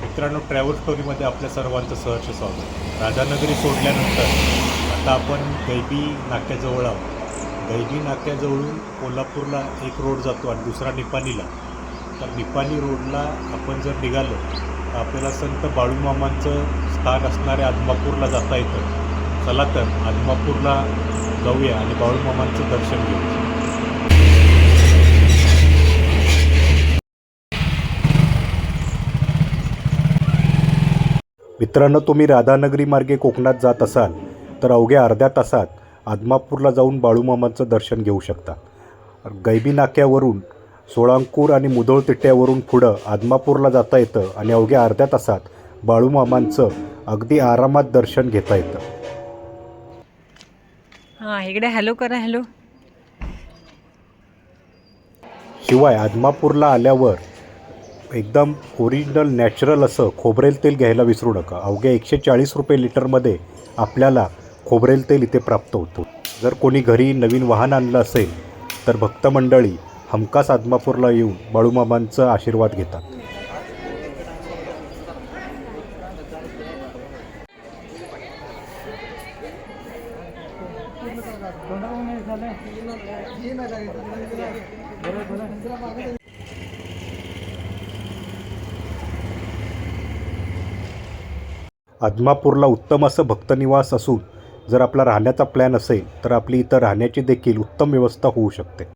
मित्रांनो ट्रॅव्हल स्टोरीमध्ये आपल्या सर्वांचं सहर्ष स्वागत. राधानगरी सोडल्यानंतर आता आपण गैबी नाक्याजवळ आहोत. गैबी नाक्याजवळून कोल्हापूरला एक रोड जातो आणि दुसरा निपाणीला. तर निपाणी रोडला आपण जर निघालो तर आपल्याला संत बाळूमामांचं स्थान असणाऱ्या आदमापूरला जाता येतं. चला तर आदमापूरला जाऊया आणि बाळूमामांचं दर्शन घेऊ मित्रांनो तुम्ही राधानगरी मार्गे कोकणात जात असाल तर अवघ्या अर्ध्या तासात आदमापूरला जाऊन बाळूमामांचं दर्शन घेऊ शकता. गैबी नाक्यावरून सोळांकूर आणि मुधोळ तिट्ट्यावरून पुढं आदमापूरला जाता येतं आणि अवघ्या अर्ध्या तासात बाळूमामांचं अगदी आरामात दर्शन घेता येतं. हां इकडे हॅलो करा हॅलो. शिवाय आदमापूरला आल्यावर एकदम ओरिजिनल नॅचरल असं खोबरेल तेल घ्यायला विसरू नका. अवघ्या एकशे चाळीस रुपये लिटरमध्ये आपल्याला खोबरेल तेल इथे प्राप्त होतो. जर कोणी घरी नवीन वाहन आणलं असेल तर भक्तमंडळी हमखास आदमापूरला येऊन बाळूमामांचा आशीर्वाद घेतात. आदमापूरला उत्तम असं भक्तनिवास असून जर आपला राहण्याचा प्लॅन असेल तर आपली इथं राहण्याची देखील उत्तम व्यवस्था होऊ शकते.